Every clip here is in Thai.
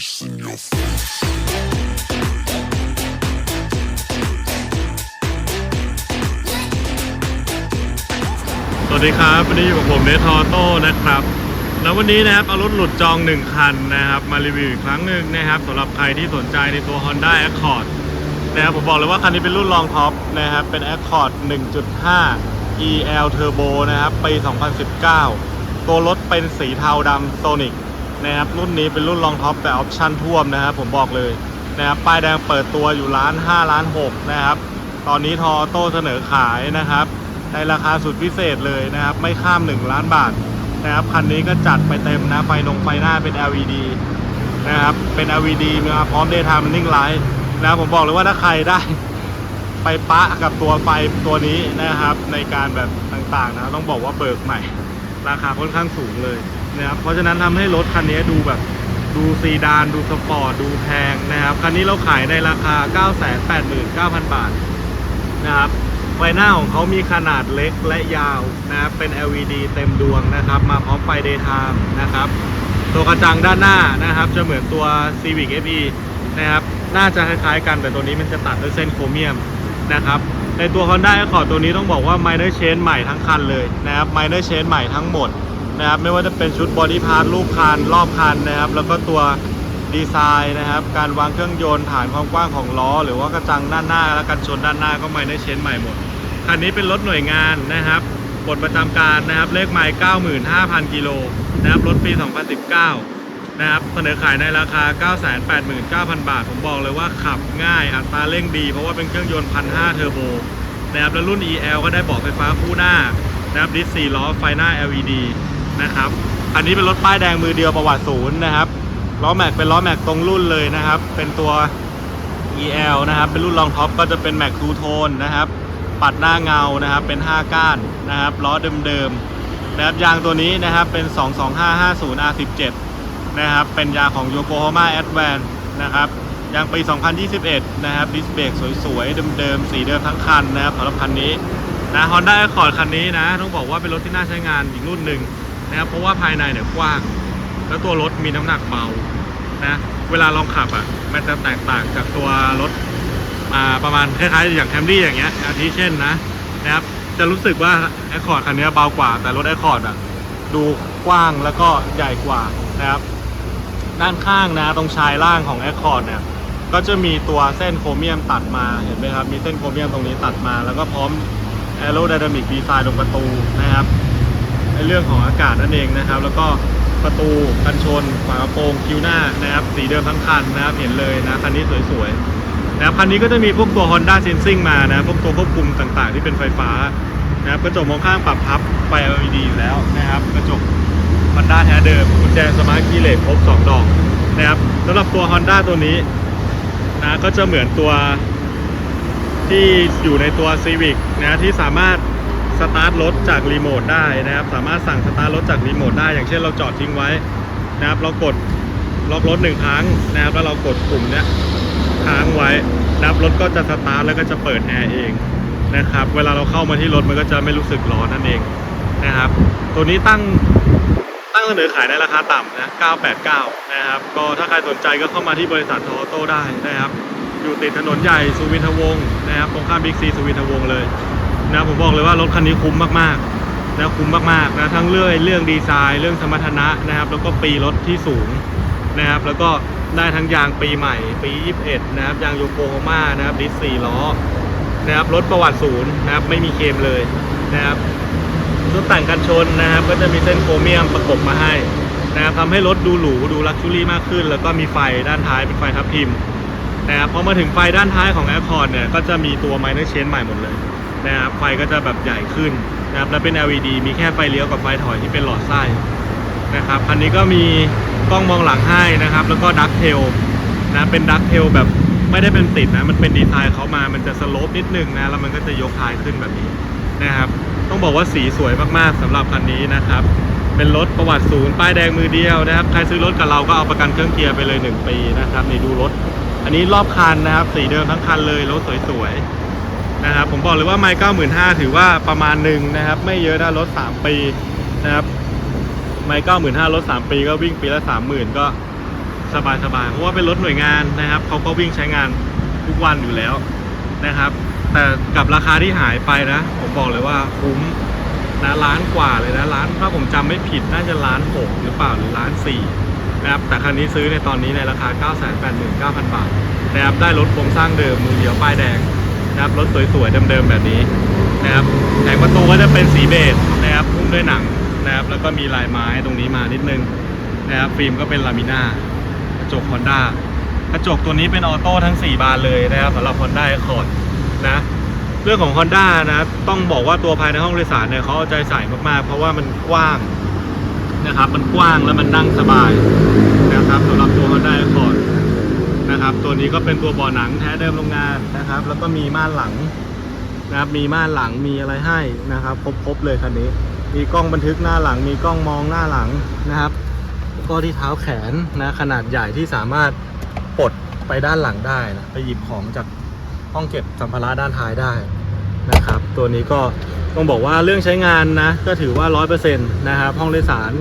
face in your face. สวัสดีครับวันนี้อยู่กับผมเนทอโต้นะครับ แล้ววันนี้นะครับเอารถหลุดจอง 1 คันนะครับมารีวิวอีกครั้งหนึ่งนะครับสำหรับใครที่สนใจในตัว Honda Accord นะครับผมบอกเลยว่าคันนี้เป็นรุ่นรองท็อปนะครับเป็น Accord 1.5 EL Turbo นะครับปี 2019 ตัวรถเป็นสีเทาดำโซ นะครับรุ่นนี้เป็นรุ่นรองท็อปแต่ออปชั่นท่วมนะครับผมบอกเลยนะครับป้ายแดงเปิดตัวอยู่ล้าน5ล้าน6นะครับ ตอนนี้ทอโต้เสนอขายนะครับ ในราคาสุดพิเศษเลยนะครับ ไม่ข้าม 1 ล้านบาทนะครับคันนี้ก็จัดไปเต็มนะไฟนงไฟหน้าเป็น LED นะครับเป็น LED มาพร้อม Daytime Running Light นะครับผมบอกเลยว่าถ้าใครได้ไปปะกับตัวไฟตัวนี้นะครับ ในการแบบต่างๆนะต้องบอกว่าเบิกใหม่ ราคาค่อนข้างสูงเลย นะครับเพราะฉะนั้นทำให้รถคันนี้ดูแบบดูซีดานดูสปอร์ตดูแพงนะครับ คันนี้เราขายในราคา 989,000 บาทนะครับไฟหน้าของเขามีขนาดเล็กและยาวนะครับเป็น LED เต็มดวงนะครับ มาพร้อมไฟ daytime นะครับ ตัวกระจังด้านหน้านะครับ จะเหมือนตัว Civic FE นะครับน่าจะคล้ายๆกันแต่ตัวนี้มันจะตัดด้วยเส้นโครเมียมนะครับ ในตัว Honda Accord ตัวนี้ต้องบอกว่า minor change ใหม่ทั้งคันเลยนะครับ minor change ใหม่ทั้งหมด นะครับไม่ว่าจะเป็นชุด body part รูปคันรอบคันนะครับ แล้วก็ตัวดีไซน์นะครับ การวางเครื่องยนต์ฐานความกว้างของล้อ หรือว่ากระจังด้านหน้า และกันชนด้านหน้าก็ไม่ได้เชนใหม่หมดคันนี้เป็นรถหน่วยงานนะครับปลดประจำการนะครับเลขไมล์95,000 กิโลนะครับรถปี 2019 นะครับเสนอขายในราคา 989,000 บาท ผมบอกเลยว่าขับง่ายอัตราเร่งดี เพราะว่าเป็นเครื่องยนต์ 1,500 เทอร์โบนะครับแล้วรุ่น EL ก็ได้เบอกไฟฟ้าคู่หน้านะครับดิส4ล้อไฟหน้า LED นะครับ อันนี้เป็นรถป้ายแดงมือเดียวประวัติศูนย์นะครับ ล้อแม็กเป็นล้อแม็กตรงรุ่นเลยนะครับ เป็นตัว EL นะครับ เป็นรุ่นรองท็อปก็จะเป็นแม็กทูโทนนะครับ ปัดหน้าเงานะครับ เป็น 5 ก้านนะครับ ล้อเดิมๆนะครับ ยางตัวนี้นะครับ เป็น 22550 R17 นะครับ เป็นยางของ Yokohama Advance นะครับ ยางปี 2021 นะครับ ดิสเบรกสวยๆ เดิมๆ สีเดิมทั้งคันนะครับสำหรับคันนี้นะ Honda Accord คันนี้นะ ต้องบอกว่าเป็นรถที่น่าใช้งานอีกรุ่นหนึ่ง นะครับเพราะว่าภายในเนี่ยกว้าง แล้วตัวรถมีน้ำหนักเบานะเวลาลองขับอะมันจะแตกต่างจากตัวรถอ่าประมาณคล้ายๆอย่างแคมรี่อย่างเงี้ยอาทิเช่นนะนะครับจะรู้สึกว่า Accord คันนี้เบากว่า แต่รถ Accord อะดูกว้างแล้วก็ใหญ่กว่านะครับด้านข้างนะตรงชายล่างของ Accord เนี่ยก็จะมีตัวเส้นโครเมียมตัดมาเห็นไหมครับมีเส้นโครเมียมตรงนี้ตัดมา แล้วก็พร้อม Aerodynamic Design ตรงประตูนะครับ ในเรื่องของอากาศนั่นเองนะครับ แล้วก็ประตูกันชนฝากระโปรงคิ้วหน้านะครับสีเดิมทั้งคันนะครับเห็นเลยนะคันนี้สวยๆนะครับคันนี้ก็จะมีพวกตัว Honda Sensing มานะพวกตัวควบคุมต่างๆ ที่เป็นไฟฟ้านะครับกระจกมองข้างปรับพับไฟ LED อยู่แล้วนะครับกระจก Honda แท้เดิมกุญแจสมาร์ทคีย์เลสครบ2 ดอกนะครับสำหรับตัว Honda ตัวนี้นะก็จะเหมือนตัวที่อยู่ในตัว Civic นะที่สามารถ สตาร์ทรถจากรีโมทได้นะครับ สามารถสั่งสตาร์ทรถจากรีโมทได้ อย่างเช่นเราจอดทิ้งไว้นะครับ เรากดล็อกรถหนึ่งครั้งนะครับ แล้วเรากดปุ่มเนี้ยค้างไว้นะครับ รถก็จะสตาร์ทแล้วก็จะเปิดแอร์เองนะครับ เวลาเราเข้ามาที่รถมันก็จะไม่รู้สึกร้อนนั่นเองนะครับ ตัวนี้ตั้งตั้งเสนอขายในราคาต่ำนะ 989 นะครับ ก็ถ้าใครสนใจก็เข้ามาที่บริษัททอโต้ได้นะครับ อยู่ติดถนนใหญ่สุวินทวงศ์นะครับ ตรงข้ามบิ๊กซีสุวินทวงศ์เลย นะผมบอกเลยว่ารถคันนี้คุ้มมากๆนะคุ้มมากๆนะทั้งเรื่องเรื่องดีไซน์ เรื่องสมรรถนะนะครับ แล้วก็ปีรถที่สูงนะครับ แล้วก็ได้ทั้งยางปีใหม่ ปี 21 นะครับยางโยโกโฮม่านะครับดิส4ล้อนะครับรถประวัติศูนย์นะครับไม่มีเคลมเลยนะครับชุดแต่งกันชนนะครับ ก็จะมีเส้นโครเมียมประกบมาให้นะครับทำให้รถดูหรูดูลักชูรี่มากขึ้น แล้วก็มีไฟด้านท้ายเป็นไฟทับทิมนะครับพอมาถึงไฟด้านท้ายของ Accord เนี่ยก็จะมีตัว minor change ใหม่หมดเลย นะครับไฟก็จะแบบใหญ่ขึ้นนะครับแล้วเป็น LED มีแค่ไฟเลี้ยวกับไฟถอยที่เป็นหลอดไส้นะครับคันนี้ก็มีกล้องมองหลังให้นะครับ แล้วก็ดักเทลนะเป็นดักเทลแบบไม่ได้เป็นติดนะมันเป็นดีไซน์เขามามันจะสโลปนิดนึงนะแล้วมันก็จะยกท้ายขึ้นแบบนี้นะครับ ต้องบอกว่าสีสวยมากๆสำหรับคันนี้นะครับเป็นรถประวัติศูนย์ป้ายแดงมือเดียวนะครับใครซื้อรถกับเราก็เอาประกันเครื่องเกียร์ไปเลย 1 ปีนะครับนี่ดูรถ อันนี้รอบคันนะครับ สีเดิมทั้งคันเลยรถสวยๆ นะครับผมบอกเลยว่าไมค์เก้าหมื่นห้าถือว่าประมาณหนึ่งนะครับ ไม่เยอะนะรถสามปีนะครับไมค์เก้าหมื่นห้ารถสามปีก็วิ่งปีละสามหมื่นก็สบายๆเพราะว่าเป็นรถหน่วยงานนะครับเขาก็วิ่งใช้งานทุกวันอยู่แล้วนะครับ แต่กับราคาที่หายไปนะ ผมบอกเลยว่าคุ้มนะล้านกว่าเลยนะล้านถ้าผมจำไม่ผิดน่าจะล้านหกหรือเปล่าหรือล้านสี่นะครับแต่คันนี้ซื้อในตอนนี้ในราคา 9 8 9 0 0 0 บาทนะครับได้รถโครงสร้างเดิมมือเดียวป้ายแดง นะครับรถสวยๆเดิมๆแบบนี้นะครับแผงประตูก็จะเป็นสีเบจนะครับหุ้มด้วยหนังนะครับแล้วก็มีลายไม้ตรงนี้มานิดนึงนะครับฟิล์มก็เป็นลามิน่ากระจก Honda กระจกตัวนี้เป็นออโต้ทั้ง 4 บานเลยนะครับสำหรับ Honda Accord นะเรื่องของ Honda นะต้องบอกว่าตัวภายในห้องโดยสารเนี่ยเขาเอาใจใส่มากๆ เพราะว่ามันกว้างนะครับมันกว้างแล้วมันนั่งสบายนะครับสำหรับตัว Honda Accord นะครับ ตัวนี้ก็เป็นตัวเบาะหนังแท้เดิมโรงงานนะครับ แล้วก็มีม่านหลังนะครับ มีม่านหลังมีอะไรให้นะครับครบๆเลยคันนี้ มีกล้องบันทึกหน้าหลัง มีกล้องมองหน้าหลังนะครับก็ที่เท้าแขนนะขนาดใหญ่ที่สามารถปลดไปด้านหลังได้นะไปหยิบของจากห้องเก็บสัมภาระด้านท้ายได้นะครับ ตัวนี้ก็ต้องบอกว่าเรื่องใช้งานนะก็ถือว่า 100%นะครับห้องโดยสาร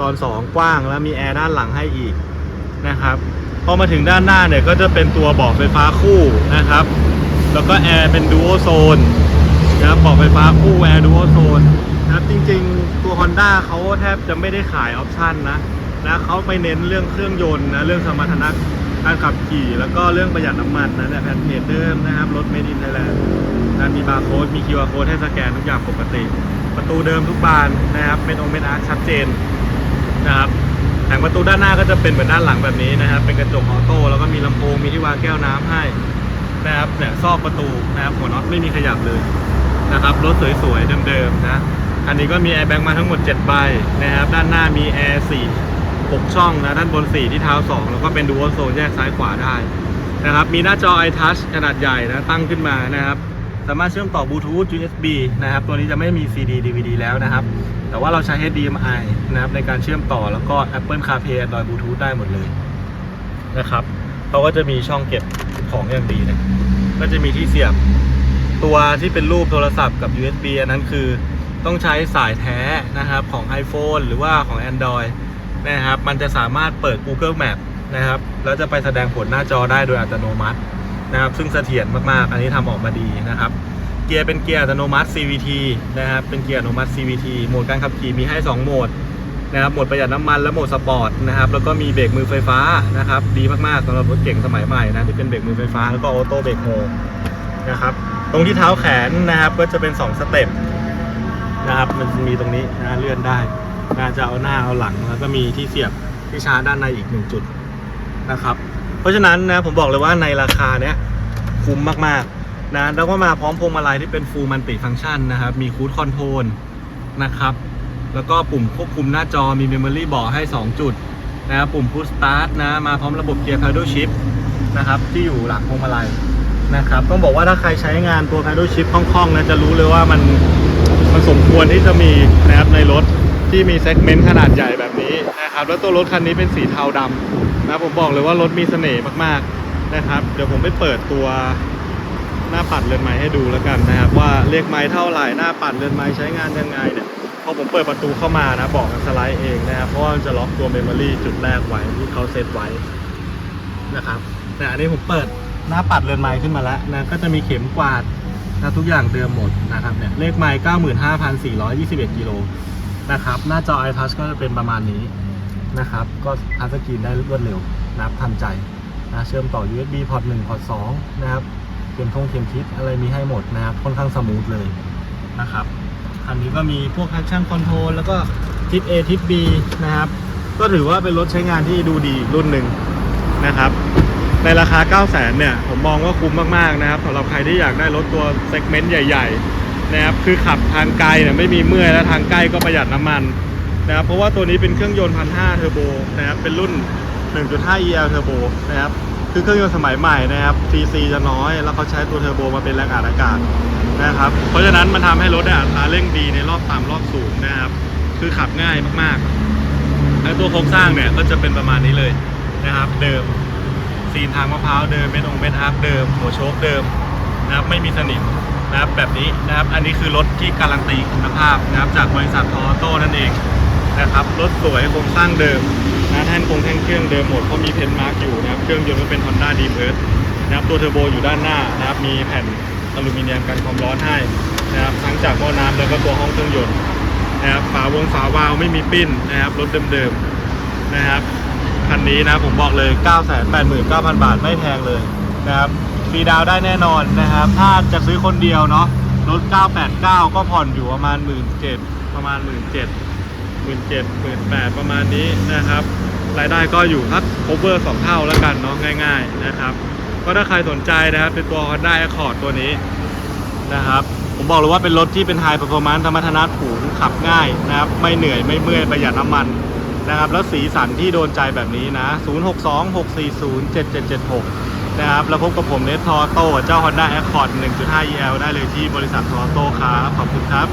ตอน 2 กว้างแล้วมีแอร์ด้านหลังให้อีกนะครับ พอมาถึงด้านหน้าเนี่ยก็จะเป็นตัวบาะไฟฟ้าคู่นะครับ แล้วก็แอร์เป็นดูโอโซนนะครับบาะไฟฟ้าคู่แอร์ดูโอโซนนะครับจริงๆ ตัว Honda เขาแทบจะไม่ได้ขายออปชั่นนะนะเขาไปเน้นเรื่องเครื่องยนต์นะเรื่องสมรรถนะการขับขี่ แล้วก็เรื่องประหยัดน้ำมันนะเนี่ยแผ่นเพจเดิมนะครับรถ Made in Thailand นะมีบาร์โค้ดมี QR โค้ดให้สแกนทุกอย่างปกติ ประตูเดิมทุกบานนะครับเป็นองค์เป็นอาร์ชัดเจนนะครับ แผงประตูด้านหน้าก็จะเป็นเหมือนด้านหลังแบบนี้นะครับ เป็นกระจกออโต้แล้วก็มีลำโพงมีที่วางแก้วน้ำให้นะครับเนี่ยซอกประตูนะครับหัวน็อตไม่มีขยับเลยนะครับรถสวยๆเดิมๆนะอันนี้ก็มีแอร์แบ็กมาทั้งหมด7ใบนะครับด้านหน้ามีแอร์4 6 ช่องนะด้านบน 4 ที่เท้า 2 แล้วก็เป็นดูโอโซนแยกซ้ายขวาได้นะครับมีหน้าจอ iTouch ขนาดใหญ่นะตั้งขึ้นมานะครับสามารถเชื่อมต่อบลูทูธ USB นะครับตัวนี้จะไม่มี CD DVD แล้วนะครับ แต่ว่าเราใช้ HDMI นะครับในการเชื่อมต่อแล้วก็ Apple CarPlay Android Bluetooth ได้หมดเลยนะครับเขาก็จะมีช่องเก็บของอย่างดีนะก็จะมีที่เสียบตัวที่เป็นรูปโทรศัพท์กับ USB อันนั้นคือต้องใช้สายแท้นะครับของ iPhone หรือว่าของ Android นะครับ มันจะสามารถเปิด Google Map นะครับ แล้วจะไปแสดงผลหน้าจอได้โดยอัตโนมัตินะครับ ซึ่งเสถียรมากๆ อันนี้ทำออกมาดีนะครับ เกียร์เป็นเกียร์อัตโนมัติ CVT นะครับ เป็นเกียร์อัตโนมัติ CVT โหมดการขับขี่มีให้ 2 โหมดนะครับโหมดประหยัดน้ำมันและโหมดสปอร์ตนะครับ แล้วก็มีเบรกมือไฟฟ้านะครับ ดีมากๆสำหรับรถเก่งสมัยใหม่นะที่เป็นเบรกมือไฟฟ้าแล้วก็ออโต้เบรกโฮนะครับ ตรงที่เท้าแขนนะครับก็จะเป็น 2 สเต็ปนะครับ มันมีตรงนี้นะเลื่อนได้น่าจะเอาหน้าเอาหลังแล้วก็มีที่เสียบที่ชาร์จด้านในอีกหนึ่งจุดนะครับ เพราะฉะนั้นนะผมบอกเลยว่าในราคาเนี้ยคุ้มมากๆ นะแล้วก็มาพร้อมพวงมาลัยที่เป็น Full Multi Function นะครับ มี Cruise Control นะครับ แล้วก็ปุ่มควบคุมหน้าจอมี Memory บอกให้ 2 จุดนะครับปุ่ม Push Start นะมาพร้อมระบบเกียร์ Paddle Shift นะครับที่อยู่หลังพวงมาลัยนะครับต้องบอกว่าถ้าใครใช้งานตัว Paddle Shift คล่องๆนะจะรู้เลยว่ามันมันสมควรที่จะมีนะครับในรถที่มีเซกเมนต์ขนาดใหญ่แบบนี้นะครับแล้วตัวรถคันนี้เป็นสีเทาดำนะผมบอกเลยว่ารถมีเสน่ห์มากๆนะครับ เดี๋ยวผมไปเปิดตัว หน้าปัดเรือนไม้ให้ดูแล้วกันนะครับว่าเลขไม้เท่าไหร่หน้าปัดเรือนไม้ใช้งานยังไงเนี่ยพอผมเปิดประตูเข้ามานะบอกมันสไลด์เองนะครับเพราะว่ามันจะล็อกตัวเมมโมรี่จุดแรกไว้ที่เขาเซตไว้นะครับแต่อันนี้ผมเปิดหน้าปัดเรือนไม้ขึ้นมาแล้วนะก็จะมีเข็มกวาดนะทุกอย่างเดิมหมดนะครับเนี่ยเลขไม้95,421กิโลนะครับหน้าจอ iTouch ก็จะเป็นประมาณนี้นะครับก็ทัชสกรีนได้รวดเร็วนะครับทันใจนะเชื่อมต่อ USB พอร์ต1พอร์ต2นะครับ มท่งเข็มทิศอะไรมีให้หมดนะครับ ค่อนข้างสมูทเลยนะครับคันนี้ก็มีพวก traction control แล้วก็ทิศ A ทิศ B นะครับ ก็ถือว่าเป็นรถใช้งานที่ดูดีรุ่นหนึ่งนะครับ ในราคา 9 0 0 0 0เนี่ย ผมมองว่าคุ้มมากๆนะครับสำหรับใครที่อยากได้รถตัวเซกเมนต์ใหญ่ๆนะครับ คือขับทางไกลเนี่ยไม่มีเมื่อยและทางใกล้ก็ประหยัดน้ำมันนะครับ เพราะว่าตัวนี้เป็นเครื่องยนต์พันห้าเทอร์โบนะครับ เป็นรุ่น 1.5 EL เทอร์โบนะครับ คือเครื่องยนต์สมัยใหม่นะครับ CC จะน้อย แล้วเขาใช้ตัวเทอร์โบมาเป็นแรงอัดอากาศนะครับ เพราะฉะนั้นมันทำให้รถได้อัตราเร่งดีในรอบต่ำรอบสูงนะครับ คือขับง่ายมากๆและตัวโครงสร้างเนี่ยก็จะเป็นประมาณนี้เลยนะครับ เดิมซีนทางมะพร้าวเดิมเม็ดองเม็ดอาร์คเดิมหัวโชคเดิมนะครับไม่มีสนิมนะครับแบบนี้นะครับ อันนี้คือรถที่การันตีคุณภาพนะครับจากบริษัททอโต้นั่นเองนะครับรถสวยโครงสร้างเดิม นะแท่นคงแท่นเครื่องเดิมหมดเพราะมีเพนมาร์กอยู่นะครับ เครื่องยนต์ก็เป็น Honda d m e r นะครับ ตัวเทอร์โบอยู่ด้านหน้านะครับ มีแผ่นอลูมิเนียมกันความร้อนให้นะครับ ทั้งจากหม้อน้ำแล้วก็ตัวห้องเครื่องยนต์นะครับ ฝาวงฝาวาล์วไม่มีปิ้นนะครับ รถเดิมๆนะครับคันนี้นะผมบอกเลย 989,000 บาทไม่แพงเลยนะครับฟรีดาวได้แน่นอนนะครับ ถ้าจะซื้อคนเดียวเนาะ รถ 989 ก็ผ่อนอยู่ประมาณ 17,000ประมาณ 17,000 17,000 18,000ประมาณนี้นะครับ รายได้ก็อยู่ทัก cover 2เท่าแล้วกันเนาะง่าย ๆนะครับ ก็ถ้าใครสนใจนะครับเป็นตัว Honda Accord ตัวนี้นะครับผมบอกเลยว่าเป็นรถที่เป็น High Performance ธรรมธนาถูงขับง่ายนะครับ ไม่เหนื่อยไม่เมื่อยประหยัดน้ำมันนะครับ แล้วสีสันที่โดนใจแบบนี้นะ 0626407776 นะครับ แล้วพบกับผมเนททอโต้เจ้า Honda Accord 1.5 EL ได้เลยที่บริษัททอโต้ครับขอบคุณครับ